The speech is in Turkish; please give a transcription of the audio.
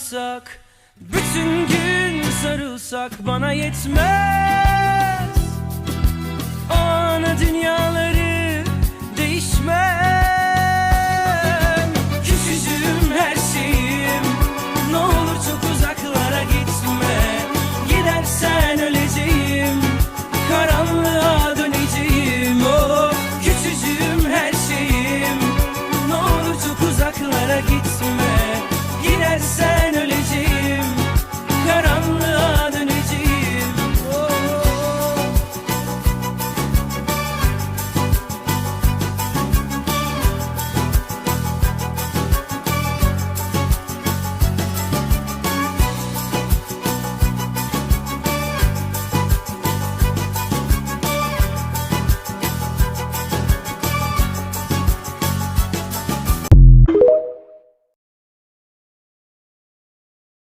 ağlasak Bütün gün sarılsak bana yetmez.